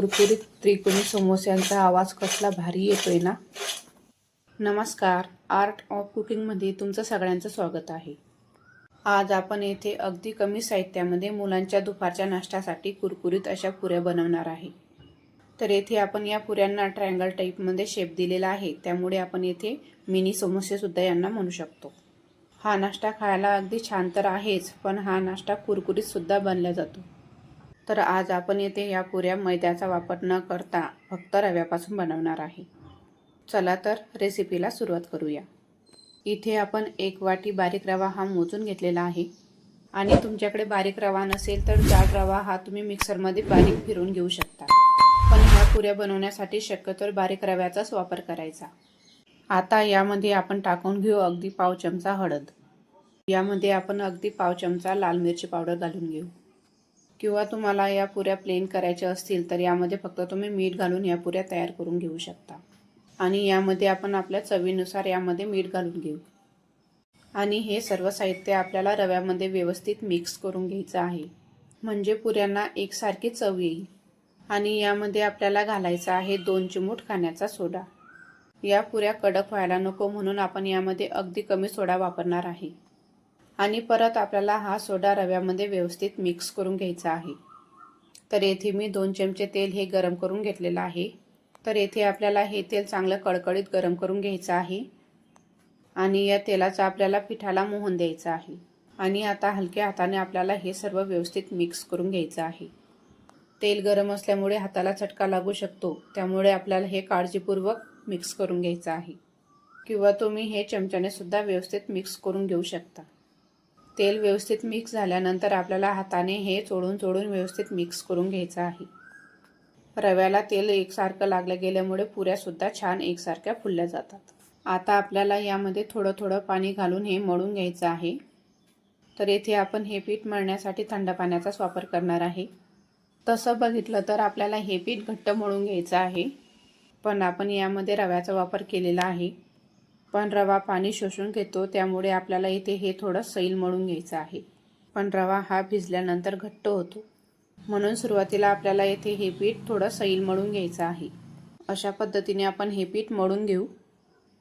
कुरकुरीत त्रिकोणी समोस्यांचा आवाज कसला भारी येतोय ना? नमस्कार. आर्ट ऑफ कुकिंगमध्ये तुमचं सगळ्यांचं स्वागत आहे. आज आपण येथे अगदी कमी साहित्यामध्ये मुलांच्या दुपारच्या नाश्त्यासाठी कुरकुरीत अशा पुऱ्या बनवणार आहे. तर येथे आपण या पुऱ्यांना ट्रायंगल टाईपमध्ये शेप दिलेला आहे. त्यामुळे आपण येथे मिनी समोसेसुद्धा यांना म्हणू शकतो. हा नाश्ता खायला अगदी छान तर आहेच पण हा नाश्ता कुरकुरीतसुद्धा बनला जातो. तर आज आपण येथे या पुऱ्या मैद्याचा वापर न करता फक्त रव्यापासून बनवणार आहे. चला तर रेसिपीला सुरुवात करूया. इथे आपण एक वाटी बारीक रवा हा मोजून घेतलेला आहे. आणि तुमच्याकडे बारीक रवा नसेल तर जाड रवा हा तुम्ही मिक्सरमध्ये बारीक फिरून घेऊ शकता. पण ह्या पुऱ्या बनवण्यासाठी शक्यतोवर बारीक रव्याचाच वापर करायचा. आता यामध्ये आपण टाकून घेऊ अगदी पाव चमचा हळद. यामध्ये आपण अगदी पाव चमचा लाल मिरची पावडर घालून घेऊ. किंवा तुम्हाला या पुऱ्या प्लेन करायच्या असतील तर यामध्ये फक्त तुम्ही मीठ घालून या पुऱ्या तयार करून घेऊ शकता. आणि यामध्ये आपण आपल्या चवीनुसार यामध्ये मीठ घालून घेऊ. आणि हे सर्व साहित्य आपल्याला रव्यामध्ये व्यवस्थित मिक्स करून घ्यायचं आहे. म्हणजे पुऱ्यांना एकसारखी चव येईल. आणि यामध्ये आपल्याला घालायचा आहे दोन चिमूट खाण्याचा सोडा. या पुऱ्या कडक व्हायला नको म्हणून आपण यामध्ये अगदी कमी सोडा वापरणार आहे. आणि परत आपल्याला हा सोडा रव्यामध्ये व्यवस्थित मिक्स करून घ्यायचा आहे. तर येथे मी दोन चमचे तेल हे गरम करून घेतलेलं आहे. तर येथे आपल्याला हे तेल चांगलं कडकडीत गरम करून घ्यायचं आहे. आणि या तेलाचा आपल्याला पिठाला मोहन द्यायचा आहे. आणि आता हलक्या हाताने आपल्याला हे सर्व व्यवस्थित मिक्स करून घ्यायचं आहे. तेल गरम असल्यामुळे हाताला चटका लागू शकतो. त्यामुळे आपल्याला हे काळजीपूर्वक मिक्स करून घ्यायचं आहे. किंवा तुम्ही हे चमच्याने सुद्धा व्यवस्थित मिक्स करून घेऊ शकता. तेल व्यवस्थित मिक्स झाल्यानंतर आपल्याला हाताने हे चोळून चोळून व्यवस्थित मिक्स करून घ्यायचं आहे. रव्याला तेल एकसारखं लागलं गेल्यामुळे पुऱ्यासुद्धा छान एकसारख्या फुलल्या जातात. आता आपल्याला यामध्ये थोडं थोडं पाणी घालून हे मळून घ्यायचं आहे. तर येथे आपण हे पीठ मळण्यासाठी थंड पाण्याचाच वापर करणार आहे. तसं बघितलं तर आपल्याला हे पीठ घट्ट मळून घ्यायचं आहे. पण आपण यामध्ये रव्याचा वापर केलेला आहे. पण रवा पाणी शोषून घेतो त्यामुळे आपल्याला इथे हे थोडं सैल मळून घ्यायचं आहे. पण रवा हा भिजल्यानंतर घट्ट होतो. म्हणून सुरुवातीला आपल्याला येथे हे पीठ थोडं सैल मळून घ्यायचं आहे. अशा पद्धतीने आपण हे पीठ मळून घेऊ.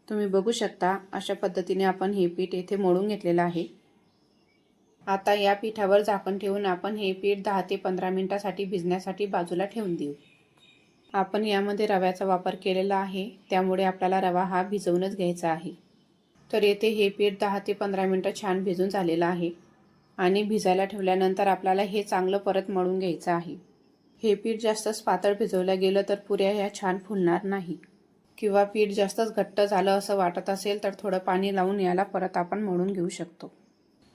तुम्ही बघू शकता अशा पद्धतीने आपण हे पीठ येथे मळून घेतलेलं आहे. आता या पिठावर झाकण ठेवून आपण हे पीठ दहा ते पंधरा मिनटासाठी भिजण्यासाठी बाजूला ठेवून देऊ. आपण यामध्ये रव्याचा वापर केलेला आहे. त्यामुळे आपल्याला रवा हा भिजवूनच घ्यायचा आहे. तर येथे हे पीठ दहा ते पंधरा मिनटं छान भिजून झालेलं आहे. आणि भिजायला ठेवल्यानंतर आपल्याला हे चांगलं परत मळून घ्यायचं आहे. हे पीठ जास्तच पातळ भिजवलं गेलं तर पुऱ्या ह्या छान फुलणार नाही. किंवा पीठ जास्तच घट्ट झालं असं वाटत असेल तर थोडं पाणी लावून याला परत आपण मळून घेऊ शकतो.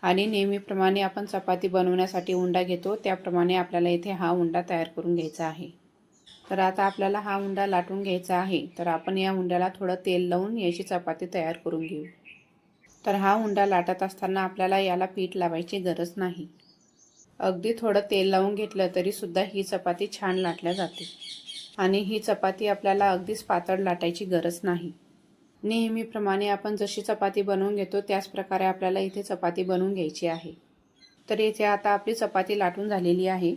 आणि नेहमीप्रमाणे आपण चपाती बनवण्यासाठी उंडा घेतो. त्याप्रमाणे आपल्याला इथे हा उंडा तयार करून घ्यायचा आहे. तर आता आपल्याला हा उंडा लाटून घ्यायचा आहे. तर आपण या उंड्याला थोडं तेल लावून याची चपाती तयार करून घेऊ. तर हा उंडा लाटत असताना आपल्याला याला पीठ लावायची गरज नाही. अगदी थोडं तेल लावून घेतलं तरीसुद्धा ही चपाती छान लाटल्या जाते. आणि ही चपाती आपल्याला अगदीच पातळ लाटायची गरज नाही. नेहमीप्रमाणे आपण जशी चपाती बनवून घेतो त्याच प्रकारे आपल्याला इथे चपाती बनवून घ्यायची आहे. तर इथे आता आपली चपाती लाटून झालेली आहे.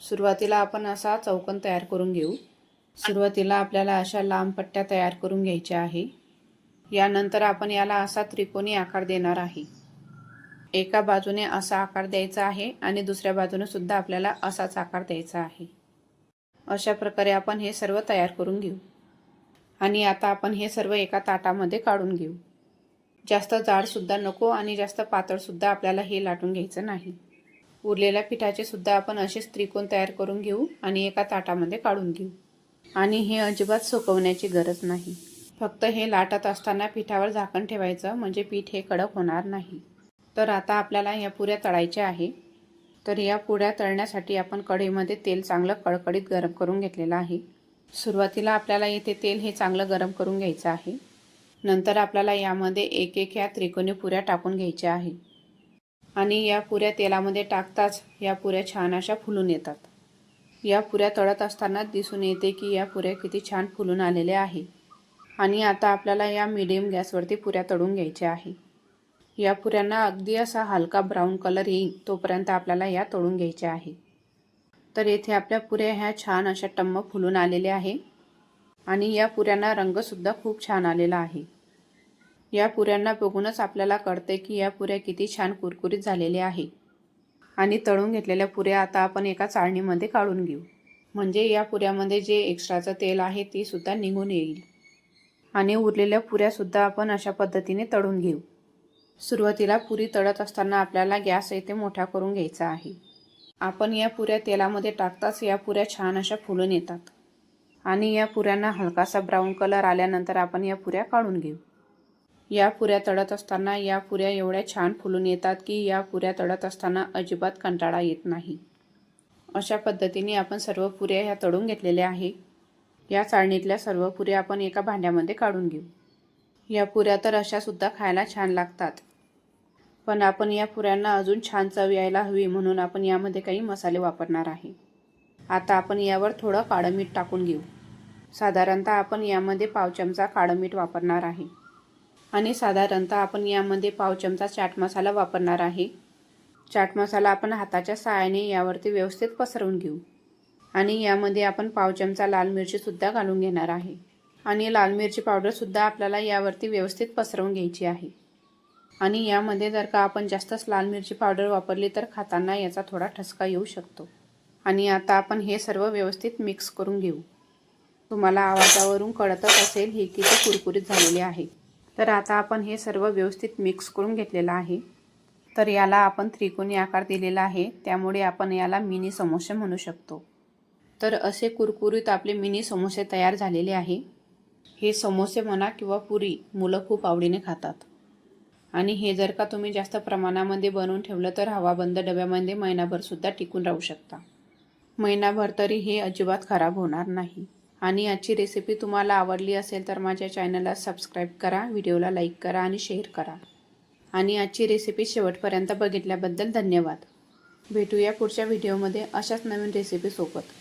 सुरुवातीला आपण असा चौकन तयार करून घेऊ. सुरुवातीला आपल्याला अशा लांब पट्ट्या तयार करून घ्यायच्या आहे. यानंतर आपण याला असा त्रिकोणी आकार देणार आहे. एका बाजूने असा आकार द्यायचा आहे आणि दुसऱ्या बाजूने सुद्धा आपल्याला असाच आकार द्यायचा आहे. अशा प्रकारे आपण हे सर्व तयार करून घेऊ. आणि आता आपण हे सर्व एका ताटामध्ये काढून घेऊ. जास्त जाडसुद्धा नको आणि जास्त पातळसुद्धा आपल्याला हे लाटून घ्यायचं नाही. उरलेल्या पिठाचे सुद्धा आपण असेच त्रिकोण तयार करून घेऊ आणि एका ताटामध्ये काढून घेऊ. आणि हे अजिबात सुकवण्याची गरज नाही. फक्त हे लाटत असताना पिठावर झाकण ठेवायचं म्हणजे पीठ हे कडक होणार नाही. तर आता आपल्याला या पुऱ्या तळायच्या आहे. तर या पुऱ्या तळण्यासाठी आपण कढईमध्ये तेल चांगलं कडकडीत गरम करून घेतलेलं आहे. सुरुवातीला आपल्याला येथे तेल हे चांगलं गरम करून घ्यायचं आहे. नंतर आपल्याला यामध्ये एक एक ह्या त्रिकोणी पुऱ्या टाकून घ्यायच्या आहे. आणि या पुऱ्या तेलामध्ये टाकताच या पुऱ्या छान अशा फुलून येतात. या पुऱ्या तळत असताना दिसून येते की या पुऱ्या किती छान फुलून आलेल्या आहे. आणि आता आपल्याला या मिडियम गॅसवरती पुऱ्या तळून घ्यायच्या आहे. या पुऱ्यांना अगदी असा हलका ब्राऊन कलर येईल तोपर्यंत आपल्याला या तळून घ्यायच्या आहे. तर येथे आपल्या पुऱ्या ह्या छान अशा टम्म फुलून आलेल्या आहे. आणि या पुऱ्यांना रंगसुद्धा खूप छान आलेला आहे. या पुऱ्यांना बघूनच आपल्याला कळते की या पुऱ्या किती छान कुरकुरीत झालेल्या आहे आणि तळून घेतलेल्या पुऱ्या आता आपण एका चाळणीमध्ये काढून घेऊ. म्हणजे या पुऱ्यामध्ये जे एक्स्ट्राचं तेल आहे ते सुद्धा निघून येईल. आणि उरलेल्या पुऱ्यासुद्धा आपण अशा पद्धतीने तळून घेऊ. सुरुवातीला पुरी तळत असताना आपल्याला गॅस येथे मोठा करून घ्यायचा आहे. आपण या पुऱ्या तेलामध्ये टाकताच या पुऱ्या छान अशा फुलून येतात. आणि या पुऱ्यांना हलकासा ब्राऊन कलर आल्यानंतर आपण या पुऱ्या काढून घेऊ. या पुऱ्या तळत असताना या पुऱ्या एवढ्या छान फुलून येतात की या पुऱ्या तळत असताना अजिबात कंटाळा येत नाही. अशा पद्धतीने आपण सर्व पुऱ्या ह्या तळून घेतलेल्या आहे. या चाळणीतल्या सर्व पुऱ्या आपण एका भांड्यामध्ये काढून घेऊ. या पुऱ्या तर अशासुद्धा खायला छान लागतात. पण आपण या पुऱ्यांना अजून छान चव यायला हवी म्हणून आपण यामध्ये काही मसाले वापरणार आहे. आता आपण यावर थोडं काळं मीठ टाकून घेऊ. साधारणतः आपण यामध्ये पाव चमचा काळं मीठ वापरणार आहे. आणि साधारणतः आपण यामध्ये पाव चमचा चाट मसाला वापरणार आहे. चाट मसाला आपण हाताच्या सहाय्याने यावरती व्यवस्थित पसरवून घेऊ. आणि यामध्ये आपण पाव चमचा लाल मिरचीसुद्धा घालून घेणार आहे. आणि लाल मिरची पावडरसुद्धा आपल्याला यावरती व्यवस्थित पसरवून घ्यायची आहे. आणि यामध्ये जर का आपण जास्तच लाल मिरची पावडर वापरली तर खाताना याचा थोडा ठसका येऊ शकतो. आणि आता आपण हे सर्व व्यवस्थित मिक्स करून घेऊ. तुम्हाला आवाजावरून कळतच असेल हे किती कुरकुरीत झालेले आहे. तर आता आपण हे सर्व व्यवस्थित मिक्स करून घेतलेलं आहे. तर याला आपण त्रिकोणी आकार दिलेला आहे. त्यामुळे आपण याला मिनी समोसे म्हणू शकतो. तर असे कुरकुरीत आपले मिनी समोसे तयार झालेले आहे. हे समोसे म्हणा किंवा पुरी मुलं खूप आवडीने खातात. आणि हे जर का तुम्ही जास्त प्रमाणामध्ये बनवून ठेवलं तर हवाबंद डब्यामध्ये महिनाभरसुद्धा टिकून राहू शकता. महिनाभर तरी हे अजिबात खराब होणार नाही. आणि आजची रेसिपी तुम्हाला आवडली असेल तर माझ्या चॅनलला सबस्क्राईब करा व्हिडिओला लाईक करा आणि शेअर करा. आणि आजची रेसिपी शेवटपर्यंत बघितल्याबद्दल धन्यवाद. भेटूया पुढच्या व्हिडिओमध्ये अशाच नवीन रेसिपीसोबत